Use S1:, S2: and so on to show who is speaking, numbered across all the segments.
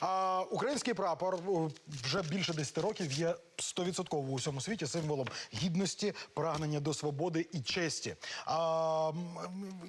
S1: А, український прапор вже більше 10 років є 100% у всьому світі символом гідності, прагнення до свободи і честі. А,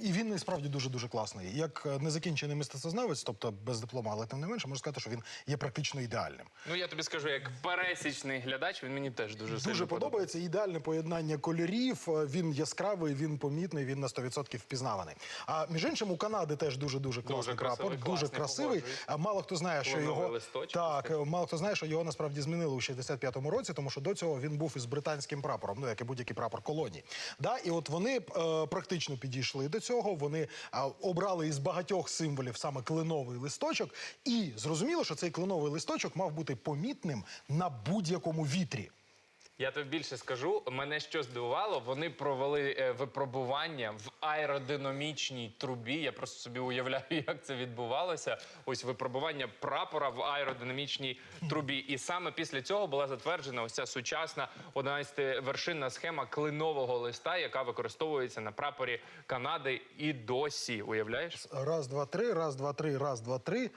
S1: і він і справді дуже дуже класний. Як незакінчений мистецтвознавець, тобто без диплома, але тим не менше, можу сказати, що він є практично ідеальним.
S2: Ну я тобі скажу, як пересічний глядач, він мені теж дуже
S1: Дуже подобається ідеальне поєднання кольорів. Він яскравий, він помітний, він на 100% впізнаваний. А між іншим, у Канади теж дуже дуже класний
S2: красивий,
S1: прапор, дуже красивий.
S2: погоджуюсь.
S1: Мало хто знає, що
S2: Кленовий
S1: його
S2: листочок
S1: так, мало хто знає, що його насправді змінили у 65-му році, тому що до цього він був із британським прапором, ну як і будь-який прапор колонії. Да, і от вони е, практично підійшли до цього. Вони е, обрали із багатьох символів саме кленовий листочок, і зрозуміло, що цей кленовий листочок мав бути помітним на будь-якому вітрі.
S2: Я тобі більше скажу. Мене що здивувало, вони провели е, випробування в аеродинамічній трубі. Я просто собі уявляю, як це відбувалося. Ось випробування прапора в аеродинамічній трубі. І саме після цього була затверджена ось ця сучасна 11-вершинна схема клинового листа, яка використовується на прапорі Канади і досі. Уявляєш?
S1: Раз, два, три, раз, два, три, раз, два, три.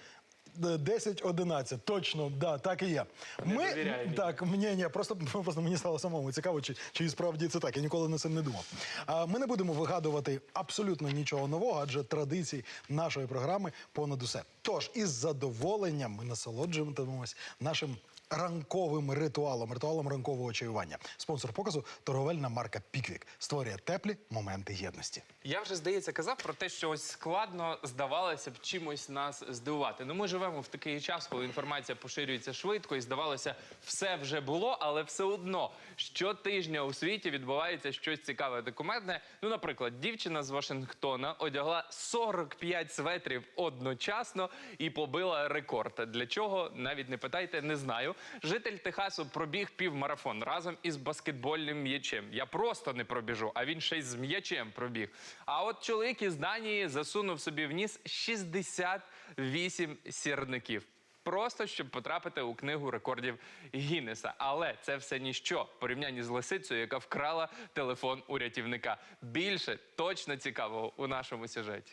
S1: Д- 10, 11. Точно, да, так і є.
S2: Не довіряй мені.
S1: так, мені ні, просто, просто мені стало самому цікаво, чи, чи справді це так. Я ніколи на це не думав. А, ми не будемо вигадувати абсолютно нічого нового, адже традицій нашої програми понад усе. Тож із задоволенням ми насолоджуватимемось нашим ранковим ритуалом, ритуалом ранкового чаювання. Спонсор показу торговельна марка Піквік створює теплі моменти єдності.
S2: Я вже здається казав про те, що ось складно здавалося б чимось нас здивувати. Ну ми живемо в такий час, коли інформація поширюється швидко, і здавалося, все вже було, але все одно щотижня у світі відбувається щось цікаве документне. Ну, наприклад, дівчина з Вашингтона одягла 45 светрів одночасно і побила рекорд. Для чого навіть не питайте, не знаю. Житель Техасу пробіг півмарафон разом із баскетбольним м'ячем. Я просто не пробіжу, а він ще й з м'ячем пробіг. А от чоловік із Данії засунув собі в ніс 68 сірників. Просто щоб потрапити у книгу рекордів Гіннеса. Але це все ніщо в порівнянні з лисицею, яка вкрала телефон у рятівника. Більше точно цікавого у нашому сюжеті.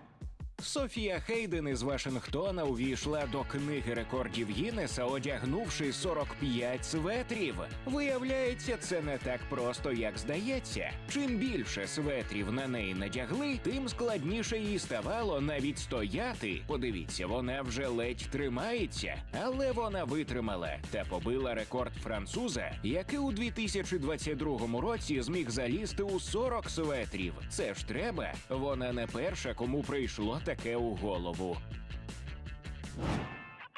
S3: Софія Хейден із Вашингтона увійшла до книги рекордів Гіннеса, одягнувши 45 светрів. Виявляється, це не так просто, як здається. Чим більше светрів на неї надягли, тим складніше їй ставало навіть стояти. Подивіться, вона вже ледь тримається, але вона витримала та побила рекорд француза, який у 2022 році зміг залізти у 40 светрів. Це ж треба. Вона не перша, кому прийшло таке у голову.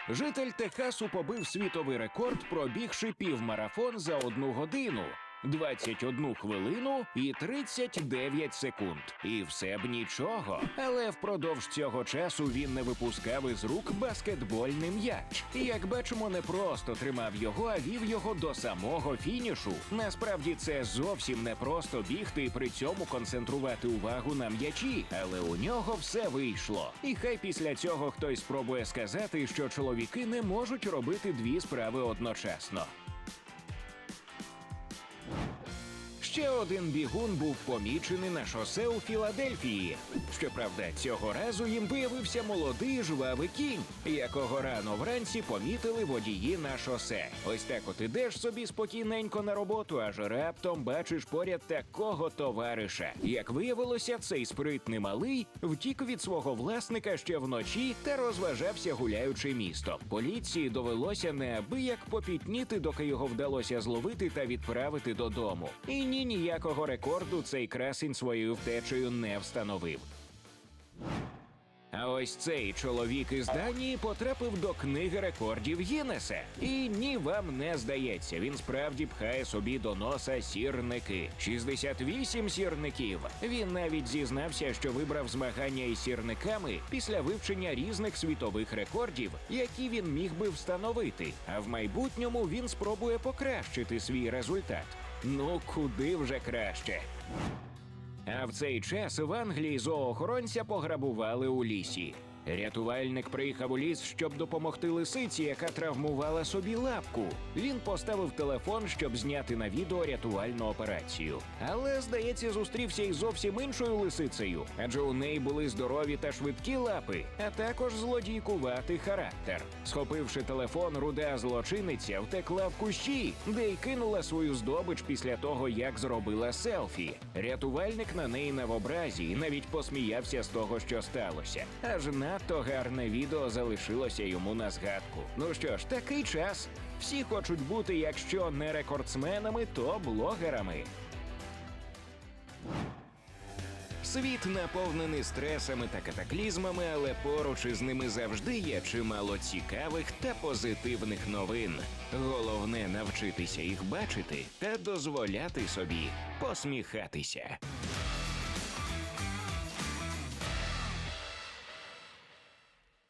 S3: Житель Техасу побив світовий рекорд, пробігши півмарафон за одну годину. 21 хвилину і 39 секунд. І все б нічого. Але впродовж цього часу він не випускав із рук баскетбольний м'яч. І як бачимо, не просто тримав його, а вів його до самого фінішу. Насправді це зовсім не просто бігти і при цьому концентрувати увагу на м'ячі, але у нього все вийшло. І хай після цього хтось спробує сказати, що чоловіки не можуть робити дві справи одночасно. Ще один бігун був помічений на шосе у Філадельфії. Щоправда, цього разу їм виявився молодий жвавий кінь, якого рано вранці помітили водії на шосе. Ось так от ідеш собі спокійненько на роботу, аж раптом бачиш поряд такого товариша. Як виявилося, цей спритний малий втік від свого власника ще вночі та розважався гуляючи містом. Поліції довелося неабияк попітніти, доки його вдалося зловити та відправити додому. І ні ніякого рекорду цей красень своєю втечею не встановив. А ось цей чоловік із Данії потрапив до книги рекордів Гіннеса. І ні вам не здається, він справді пхає собі до носа сірники. 68 сірників. Він навіть зізнався, що вибрав змагання із сірниками після вивчення різних світових рекордів, які він міг би встановити. А в майбутньому він спробує покращити свій результат. Ну куди вже краще. А в цей час в Англії зоохоронця пограбували у лісі. Рятувальник приїхав у ліс, щоб допомогти лисиці, яка травмувала собі лапку. Він поставив телефон, щоб зняти на відео рятувальну операцію. Але, здається, зустрівся із зовсім іншою лисицею, адже у неї були здорові та швидкі лапи, а також злодійкуватий характер. Схопивши телефон, руда злочиниця втекла в кущі, де й кинула свою здобич після того, як зробила селфі. Рятувальник на неї на в образі і навіть посміявся з того, що сталося. Аж надто гарне відео залишилося йому на згадку. Ну що ж, такий час. Всі хочуть бути, якщо не рекордсменами, то блогерами. Світ наповнений стресами та катаклізмами, але поруч із ними завжди є чимало цікавих та позитивних новин. Головне навчитися їх бачити та дозволяти собі посміхатися.